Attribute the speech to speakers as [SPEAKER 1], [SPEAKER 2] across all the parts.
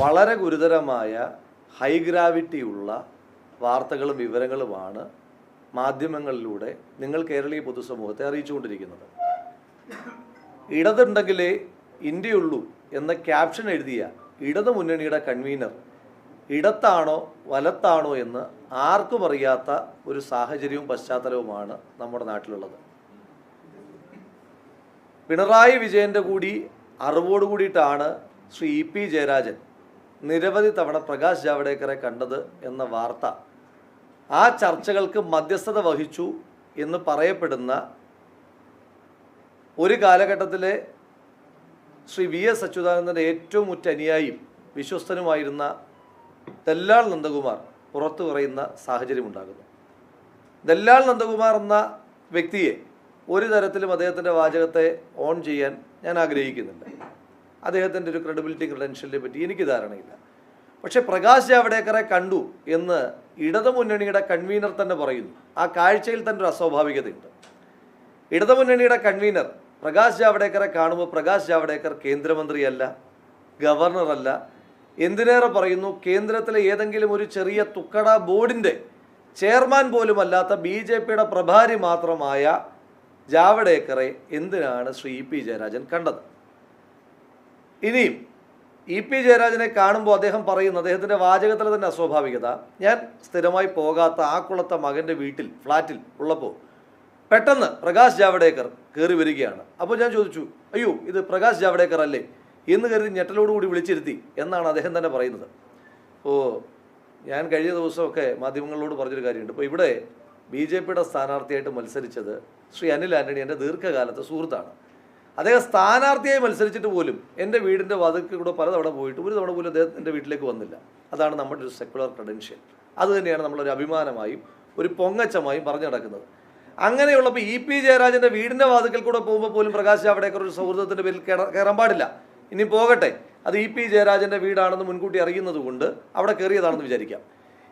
[SPEAKER 1] വളരെ ഗുരുതരമായ high gravity ഉള്ള വാർത്തകളും വിവരങ്ങളുമാണ് മാധ്യമങ്ങളിലൂടെ നിങ്ങൾ കേരളീയ പൊതുസമൂഹത്തെ അറിയിച്ചുകൊണ്ടിരിക്കുന്നത്. ഇടതുണ്ടെങ്കിലേ ഇന്ത്യയുള്ളൂ എന്ന ക്യാപ്ഷൻ എഴുതിയ ഇടതു മുന്നണിയുടെ കൺവീനർ ഇടത്താണോ വലത്താണോ എന്ന് ആർക്കും അറിയാത്ത ഒരു സാഹചര്യവും പശ്ചാത്തലവുമാണ് നമ്മുടെ നാട്ടിലുള്ളത്. പിണറായി വിജയന്റെ കൂടി അറിവോട് കൂടിയിട്ടാണ് ശ്രീ ഇ പി ജയരാജൻ നിരവധി തവണ പ്രകാശ് ജാവ്ദേക്കറെ കണ്ടത് എന്ന വാർത്ത ആ ചർച്ചകൾക്ക് മധ്യസ്ഥത വഹിച്ചു എന്ന് പറയപ്പെടുന്ന ഒരു കാലഘട്ടത്തിലെ ശ്രീ വി എസ് അച്യുതാനന്ദന്റെ ഏറ്റവും ഉറ്റ വിശ്വസ്തനുമായിരുന്ന ദല്ലാൾ നന്ദകുമാർ പുറത്തു പറയുന്ന സാഹചര്യം ഉണ്ടാകുന്നു. ദല്ലാൾ നന്ദകുമാർ എന്ന വ്യക്തിയെ ഒരു തരത്തിലും അദ്ദേഹത്തിന്റെ വാചകത്തെ ഓൺ ചെയ്യാൻ ഞാൻ ആഗ്രഹിക്കുന്നില്ല. അദ്ദേഹത്തിന്റെ ഒരു ക്രെഡിബിലിറ്റി ക്രെഡൻഷ്യലിനെ പറ്റി എനിക്ക് ധാരണയില്ല. പക്ഷേ പ്രകാശ് ജാവ്ഡേക്കറെ കണ്ടു എന്ന് ഇടതുമുന്നണിയുടെ കൺവീനർ തന്നെ പറയുന്നു. ആ കാഴ്ചയിൽ തന്നെ ഒരു അസ്വാഭാവികതയുണ്ട്. ഇടതുമുന്നണിയുടെ കൺവീനർ പ്രകാശ് ജാവ്ഡേക്കറെ കാണുമ്പോൾ പ്രകാശ് ജാവ്ഡേക്കർ കേന്ദ്രമന്ത്രിയല്ല ഗവർണറല്ല എന്തിനേറെ പറയുന്നു? കേന്ദ്രത്തിലെ ഏതെങ്കിലും ഒരു ചെറിയ തുക്കട ബോർഡിന്റെ ചെയർമാൻ പോലുമല്ലാത്ത ബി ജെ പിയുടെ പ്രഭാരി മാത്രമായ ജാവ്ഡേക്കറെ എന്തിനാണ് ശ്രീ ഇ പി ജയരാജൻ കണ്ടത്? ഇനിയും ഇ പി ജയരാജനെ കാണുമ്പോൾ അദ്ദേഹം പറയുന്നു അദ്ദേഹത്തിന്റെ വാചകത്തിൽ തന്നെ അസ്വാഭാവികത ഞാൻ സ്ഥിരമായി പോകാത്ത ആ കുളത്തെ മകന്റെ വീട്ടിൽ ഫ്ലാറ്റിൽ ഉള്ളപ്പോൾ പെട്ടെന്ന് പ്രകാശ് ജാവ്ഡേക്കർ കയറി വരികയാണ്. അപ്പോൾ ഞാൻ ചോദിച്ചു അയ്യോ ഇത് പ്രകാശ് ജാവ്ഡേക്കർ അല്ലേ? എന്ന് കരുതി ഞെട്ടലോടുകൂടി വിളിച്ചിരുത്തി എന്നാണ് അദ്ദേഹം തന്നെ പറയുന്നത്. ഓ ഞാൻ കഴിഞ്ഞ ദിവസമൊക്കെ മാധ്യമങ്ങളോട് പറഞ്ഞൊരു കാര്യമുണ്ട്. ഇപ്പോൾ ഇവിടെ ബി ജെ പിയുടെ സ്ഥാനാർത്ഥിയായിട്ട് മത്സരിച്ചത് ശ്രീ അനിൽ ആന്റണി എന്റെ ദീർഘകാലത്തെ സുഹൃത്താണ്. അദ്ദേഹം സ്ഥാനാർത്ഥിയായി മത്സരിച്ചിട്ട് പോലും എന്റെ വീടിന്റെ വാതിൽക്ക് കൂടെ പലതവണ പോയിട്ട് ഒരു തവണ പോലും അദ്ദേഹം എന്റെ വീട്ടിലേക്ക് വന്നില്ല. അതാണ് നമ്മുടെ ഒരു സെക്കുലർ ക്രെഡൻഷ്യൽ അതുതന്നെയാണ് നമ്മളൊരു അഭിമാനമായും ഒരു പൊങ്ങച്ചമായും പറഞ്ഞു നടക്കുന്നത്. അങ്ങനെയുള്ളപ്പോൾ ഇ പി ജയരാജന്റെ വീടിന്റെ വാതിക്കൽ കൂടെ പോകുമ്പോൾ പോലും പ്രകാശ് ജാവ്ഡേക്കർ ഒരു സൗഹൃദത്തിന്റെ പേരിൽ കയറ- കയറാൻ പാടില്ല. ഇനി പോകട്ടെ. അത് ഇ പി ജയരാജന്റെ വീടാണെന്ന് മുൻകൂട്ടി അറിയുന്നത് കൊണ്ട് അവിടെ കയറിയതാണെന്ന് വിചാരിക്കാം.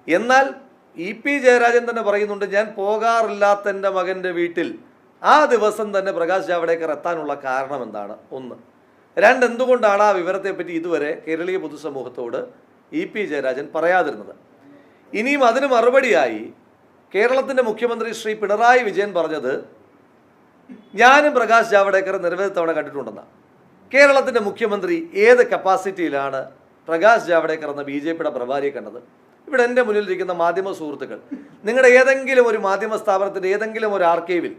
[SPEAKER 1] എന്നാൽ ഇ പി ജയരാജൻ തന്നെ പറയുന്നുണ്ട് ഞാൻ പോകാറില്ലാത്ത എന്റെ മകന്റെ വീട്ടിൽ ആ ദിവസം തന്നെ പ്രകാശ് ജാവ്ദേക്കർ എത്താനുള്ള കാരണം എന്താണ്? ഒന്ന്. രണ്ട് എന്തുകൊണ്ടാണ് ആ വിവരത്തെപ്പറ്റി ഇതുവരെ കേരളീയ പൊതുസമൂഹത്തോട് ഇ പി ജയരാജൻ പറയാതിരുന്നത്? ഇനിയും അതിന് മറുപടിയായി കേരളത്തിന്റെ മുഖ്യമന്ത്രി ശ്രീ പിണറായി വിജയൻ പറഞ്ഞത് ഞാനും പ്രകാശ് ജാവ്ദേക്കർ നിരവധി തവണ കണ്ടിട്ടുണ്ടെന്നാണ് കേരളത്തിന്റെ മുഖ്യമന്ത്രി ഏത് കപ്പാസിറ്റിയിലാണ് പ്രകാശ് ജാവ്ദേക്കർ എന്ന ബി ജെ പിയുടെ പ്രഭാരിയെ കണ്ടത്? ഇവിടെ എന്റെ മുന്നിലിരിക്കുന്ന മാധ്യമ സുഹൃത്തുക്കൾ നിങ്ങളുടെ ഏതെങ്കിലും ഒരു മാധ്യമ സ്ഥാപനത്തിന്റെ ഏതെങ്കിലും ഒരു ആർക്കൈവിൽ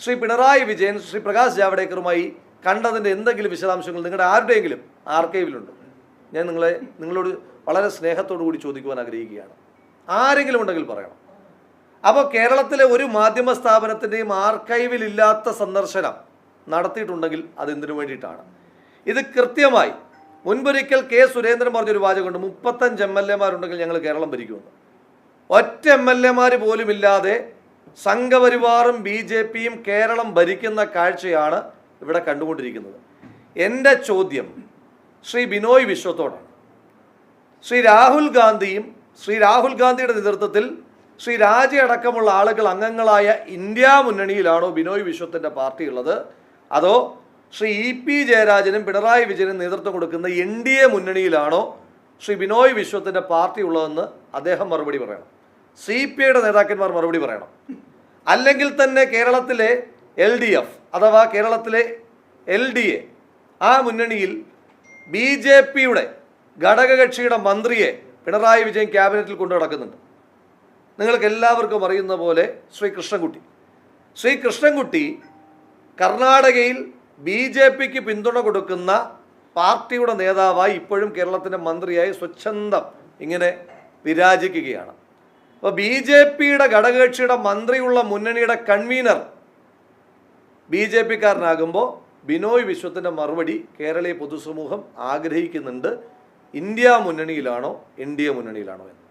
[SPEAKER 1] ശ്രീ പിണറായി വിജയൻ ശ്രീ പ്രകാശ് ജാവ്ദേക്കറുമായി കണ്ടതിന്റെ എന്തെങ്കിലും വിശദാംശങ്ങൾ നിങ്ങളുടെ ആരുടെയെങ്കിലും ആർക്കൈവിലുണ്ട്? ഞാൻ നിങ്ങളെ നിങ്ങളോട് വളരെ സ്നേഹത്തോടു കൂടി ചോദിക്കുവാൻ ആഗ്രഹിക്കുകയാണ്. ആരെങ്കിലും ഉണ്ടെങ്കിൽ പറയണം. അപ്പോൾ കേരളത്തിലെ ഒരു മാധ്യമ സ്ഥാപനത്തിന്റെയും ആർക്കൈവിലില്ലാത്ത സന്ദർശനം നടത്തിയിട്ടുണ്ടെങ്കിൽ അതെന്തിനു വേണ്ടിയിട്ടാണ്? ഇത് കൃത്യമായി മുൻപൊരിക്കൽ കെ സുരേന്ദ്രൻ പറഞ്ഞൊരു വാചകമുണ്ട്. മുപ്പത്തഞ്ച് എം എൽ എമാരുണ്ടെങ്കിൽ ഞങ്ങൾ കേരളം ഭരിക്കുമെന്ന്. ഒറ്റ എം എൽ എമാർ പോലും ഇല്ലാതെ സംഘപരിവാറും ബി ജെ പിയും കേരളം ഭരിക്കുന്ന കാഴ്ചയാണ് ഇവിടെ കണ്ടുകൊണ്ടിരിക്കുന്നത്. എന്റെ ചോദ്യം ശ്രീ ബിനോയ് വിശ്വത്തോടാണ്. ശ്രീ രാഹുൽ ഗാന്ധിയും ശ്രീ രാഹുൽ ഗാന്ധിയുടെ നേതൃത്വത്തിൽ ശ്രീ രാജ അടക്കമുള്ള ആളുകൾ അംഗങ്ങളായ ഇന്ത്യ മുന്നണിയിലാണോ ബിനോയ് വിശ്വത്തിന്റെ പാർട്ടി ഉള്ളത് അതോ ശ്രീ ഇ പി ജയരാജനും പിണറായി വിജയനും നേതൃത്വം കൊടുക്കുന്ന എൻ ഡി എ മുന്നണിയിലാണോ ശ്രീ ബിനോയ് വിശ്വത്തിന്റെ പാർട്ടി ഉള്ളതെന്ന് അദ്ദേഹം മറുപടി പറയണം. സി പി ഐയുടെ നേതാക്കന്മാർ മറുപടി പറയണം. അല്ലെങ്കിൽ തന്നെ കേരളത്തിലെ എൽ ഡി എഫ് അഥവാ കേരളത്തിലെ എൽ ഡി എ ആ മുന്നണിയിൽ ബി ജെ പിയുടെ ഘടകകക്ഷിയുടെ മന്ത്രിയെ പിണറായി വിജയൻ ക്യാബിനറ്റിൽ കൊണ്ടു നടക്കുന്നുണ്ട്. നിങ്ങൾക്ക് എല്ലാവർക്കും അറിയുന്ന പോലെ ശ്രീ കൃഷ്ണൻകുട്ടി. ശ്രീ കൃഷ്ണൻകുട്ടി കർണാടകയിൽ ബി ജെ പിക്ക് പിന്തുണ കൊടുക്കുന്ന പാർട്ടിയുടെ നേതാവായി ഇപ്പോഴും കേരളത്തിന്റെ മന്ത്രിയായി സ്വച്ഛന്തം ഇങ്ങനെ വിരാജിക്കുകയാണ്. അപ്പോൾ ബി ജെ പിയുടെ ഘടകകക്ഷിയുടെ മന്ത്രിയുള്ള മുന്നണിയുടെ കൺവീനർ ബി ജെ പിക്കാരനാകുമ്പോൾ ബിനോയ് വിശ്വത്തിന്റെ മറുപടി കേരളീയ പൊതുസമൂഹം ആഗ്രഹിക്കുന്നുണ്ട്. ഇന്ത്യ മുന്നണിയിലാണോ എൻ ഡി എ മുന്നണിയിലാണോ എന്ന്.